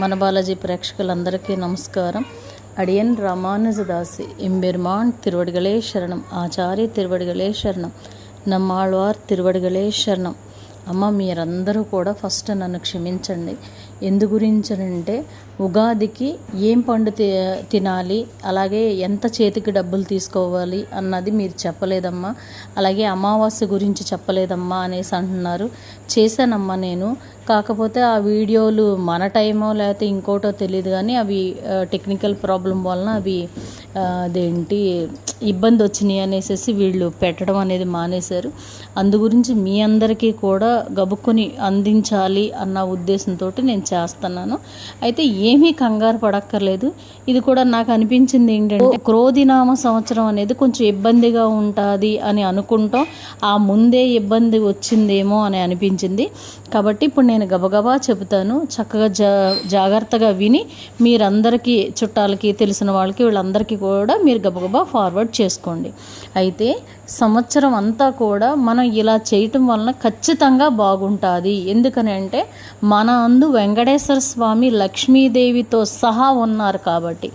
మన బాలాజీ ప్రేక్షకులందరికీ నమస్కారం అడియన్ రామానుజదాసి எம்பெருமான் திருவடிகளே శరణం ఆచార్య తిరువడిగలే శరణం నమ్మాళ్వార్ తిరువడిగలే శరణం అమ్మ మీరందరూ కూడా ఫస్ట్ నన్ను క్షమించండి. ఎందు గురించనంటే ఉగాదికి ఏం పండు తి తినాలి అలాగే ఎంత చేతికి డబ్బులు తీసుకోవాలి అన్నది మీరు చెప్పలేదమ్మా. అలాగే అమావాస్య గురించి చెప్పలేదమ్మా అనేసి అంటున్నారు. చేశానమ్మా నేను. కాకపోతే ఆ వీడియోలు మన టైమో లేకపోతే ఇంకోటో తెలియదు కానీ అవి టెక్నికల్ ప్రాబ్లం వలన అవి అదేంటి ఇబ్బంది వచ్చినాయి అనేసి వీళ్ళు పెట్టడం అనేది మానేశారు. అందు గురించి మీ అందరికీ కూడా గబుక్కుని అందించాలి అన్న ఉద్దేశంతో నేను చేస్తున్నాను. అయితే ఏమీ కంగారు పడక్కర్లేదు. ఇది కూడా నాకు అనిపించింది ఏంటంటే క్రోధినామ సంవత్సరం అనేది కొంచెం ఇబ్బందిగా ఉంటుంది అని అనుకుంటాం. ఆ ముందే ఇబ్బంది వచ్చిందేమో అని అనిపించింది. కాబట్టి ఇప్పుడు నేను గబగబా చెబుతాను. చక్కగా జా జాగ్రత్తగా విని మీరందరికీ చుట్టాలకి తెలిసిన వాళ్ళకి వీళ్ళందరికీ కూడా మీరు గబగబా ఫార్వర్డ్ చేసుకోండి. అయితే సంవత్సరం అంతా కూడా మనం ఇలా చేయటం వలన ఖచ్చితంగా బాగుంటుంది. ఎందుకని అంటే మన అందు వెంకటేశ్వర స్వామి లక్ష్మీదేవితో సహా ఉన్నారు కాబట్టి.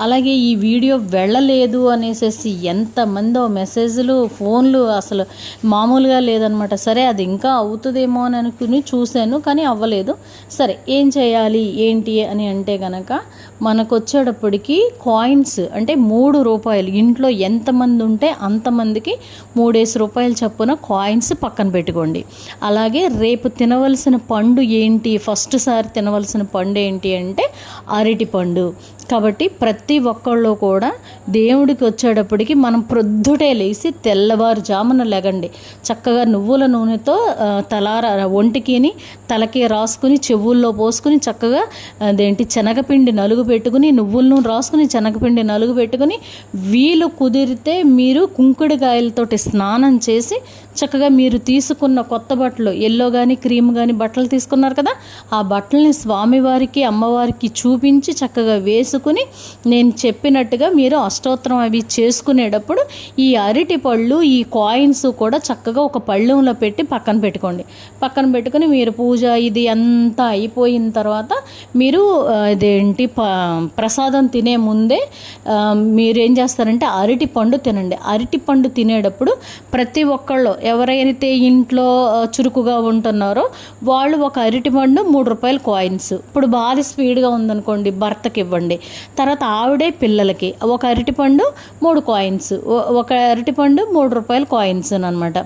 అలాగే ఈ వీడియో వెళ్ళలేదు అనేసి ఎంతమందో మెసేజ్లు ఫోన్లు అసలు మామూలుగా లేదనమాట. సరే అది ఇంకా అవుతుందేమో అని అనుకుని చూశాను కానీ అవ్వలేదు. సరే ఏం చేయాలి ఏంటి అని అంటే కనుక మనకు వచ్చేటప్పటికి కాయిన్స్ అంటే మూడు రూపాయలు. ఇంట్లో ఎంతమంది ఉంటే అంతమందికి మూడేసి రూపాయలు చొప్పున కాయిన్స్ పక్కన పెట్టుకోండి. అలాగే రేపు తినవలసిన పండు ఏంటి? ఫస్ట్ సారి తినవలసిన పండు ఏంటి అంటే అరటి పండు. కాబట్టి ప్రతి ఒక్కళ్ళు కూడా దేవుడికి వచ్చేటప్పటికి మనం ప్రొద్దుటే లేచి తెల్లవారుజామున లెగండి. చక్కగా నువ్వుల నూనెతో తలార ఒంటికిని తలకి రాసుకుని చెవుల్లో పోసుకుని చక్కగా అదేంటి శనగపిండి నలుగు పెట్టుకుని నువ్వుల నూనె రాసుకుని శనగపిండి నలుగు పెట్టుకుని వీలు కుదిరితే మీరు కుంకుడుకాయలతోటి స్నానం చేసి చక్కగా మీరు తీసుకున్న కొత్త బట్టలు ఎల్లో కానీ క్రీమ్ కానీ బట్టలు తీసుకున్నారు కదా ఆ బట్టల్ని స్వామివారికి అమ్మవారికి చూపించి చక్కగా చేసుకుని నేను చెప్పినట్టుగా మీరు అష్టోత్తరం అవి చేసుకునేటప్పుడు ఈ అరటి పళ్ళు ఈ కాయిన్స్ కూడా చక్కగా ఒక పళ్ళెంలో పెట్టి పక్కన పెట్టుకోండి. పక్కన పెట్టుకుని మీరు పూజ ఇది అంతా అయిపోయిన తర్వాత మీరు ఇదేంటి ప ప్రసాదం తినే ముందే మీరేం చేస్తారంటే అరటి పండు తినండి. అరటి పండు తినేటప్పుడు ప్రతి ఒక్కళ్ళు ఎవరైతే ఇంట్లో చురుకుగా ఉంటున్నారో వాళ్ళు ఒక అరటి పండు మూడు రూపాయలు కాయిన్స్ ఇప్పుడు బాగా స్పీడ్గా ఉందనుకోండి భర్తకి ఇవ్వండి తర్వాత ఆవిడే పిల్లలకి. ఒక అరటిపండు మూడు కాయిన్స్ ఒక అరటిపండు మూడు రూపాయలు కాయిన్స్ అనమాట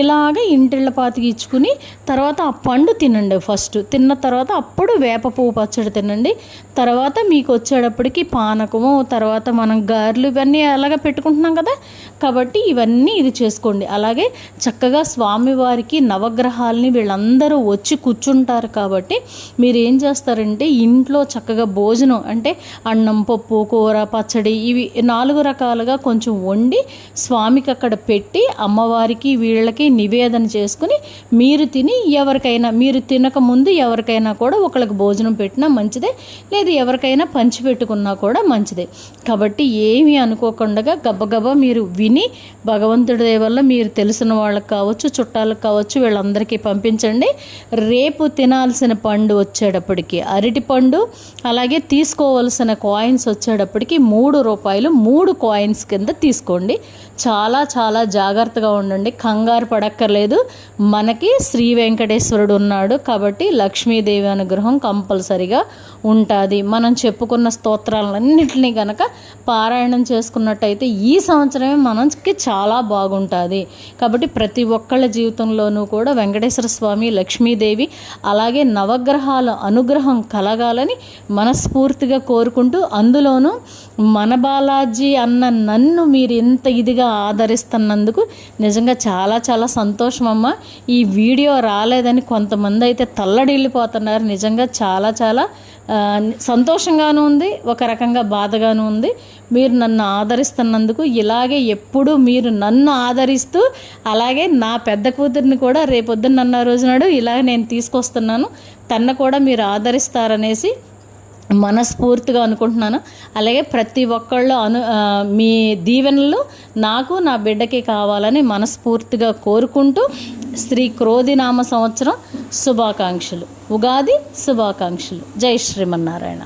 ఇలాగ ఇంటిళ్ళ పాతికి ఇచ్చుకుని తర్వాత ఆ పండు తినండి ఫస్ట్ తిన్న తర్వాత అప్పుడు వేప పువ్వు పచ్చడి తినండి. తర్వాత మీకు వచ్చేటప్పటికి పానకము తర్వాత మనం గారెలు ఇవన్నీ అలాగే పెట్టుకుంటున్నాం కదా. కాబట్టి ఇవన్నీ ఇది చేసుకోండి. అలాగే చక్కగా స్వామివారికి నవగ్రహాలని వీళ్ళందరూ వచ్చి కూర్చుంటారు కాబట్టి మీరు ఏం చేస్తారంటే ఇంట్లో చక్కగా భోజనం అంటే అన్నం పప్పు కూర పచ్చడి ఇవి నాలుగు రకాలుగా కొంచెం వండి స్వామికి అక్కడ పెట్టి అమ్మవారికి వీళ్ళకి నివేదన చేసుకుని మీరు తిని ఎవరికైనా మీరు తినక ముందు ఎవరికైనా కూడా ఒకళ్ళకి భోజనం పెట్టినా మంచిదే లేదు ఎవరికైనా పంచిపెట్టుకున్నా కూడా మంచిదే. కాబట్టి ఏమీ అనుకోకుండా గబగబా మీరు విని భగవంతుడి వల్ల మీరు తెలిసిన వాళ్ళకి కావచ్చు చుట్టాలకు కావచ్చు వీళ్ళందరికీ పంపించండి. రేపు తినాల్సిన పండు వచ్చేటప్పటికి అరటి పండు అలాగే తీసుకోవాల్సిన కాయిన్స్ వచ్చేటప్పటికి మూడు రూపాయలు మూడు కాయిన్స్ కింద తీసుకోండి. చాలా చాలా జాగ్రత్తగా ఉండండి. కంగారు పడక్కర్లేదు. మనకి శ్రీ వెంకటేశ్వరుడు ఉన్నాడు కాబట్టి లక్ష్మీదేవి అనుగ్రహం కంపల్సరిగా ఉంటుంది. మనం చెప్పుకున్న స్తోత్రాలన్నింటినీ కనుక పారాయణం చేసుకున్నట్టయితే ఈ సంవత్సరమే మనకి చాలా బాగుంటుంది. కాబట్టి ప్రతి ఒక్కళ్ళ జీవితంలోనూ కూడా వెంకటేశ్వర స్వామి లక్ష్మీదేవి అలాగే నవగ్రహాల అనుగ్రహం కలగాలని మనస్ఫూర్తిగా కోరుకు కోరుకుంటూ అందులోనూ మన బాలాజీ అన్న నన్ను మీరు ఇంత ఇదిగా ఆదరిస్తున్నందుకు నిజంగా చాలా చాలా సంతోషం అమ్మ ఈ వీడియో రాలేదని కొంతమంది అయితే తల్లడిల్లిపోతున్నారు. నిజంగా చాలా చాలా సంతోషంగాను ఉంది ఒక రకంగా బాధగాను ఉంది. మీరు నన్ను ఆదరిస్తున్నందుకు ఇలాగే ఎప్పుడు మీరు నన్ను ఆదరిస్తూ అలాగే నా పెద్ద కూతురిని కూడా రేపొద్దున నన్న రోజునాడు ఇలాగే నేను తీసుకొస్తున్నాను. తన్ను కూడా మీరు ఆదరిస్తారనేసి మనస్ఫూర్తిగా అనుకుంటున్నాను. అలాగే ప్రతి ఒక్కళ్ళు అను మీ దీవెనలు నాకు నా బిడ్డకి కావాలని మనస్ఫూర్తిగా కోరుకుంటూ శ్రీ క్రోధినామ సంవత్సరం శుభాకాంక్షలు. ఉగాది శుభాకాంక్షలు. జై శ్రీమన్నారాయణ.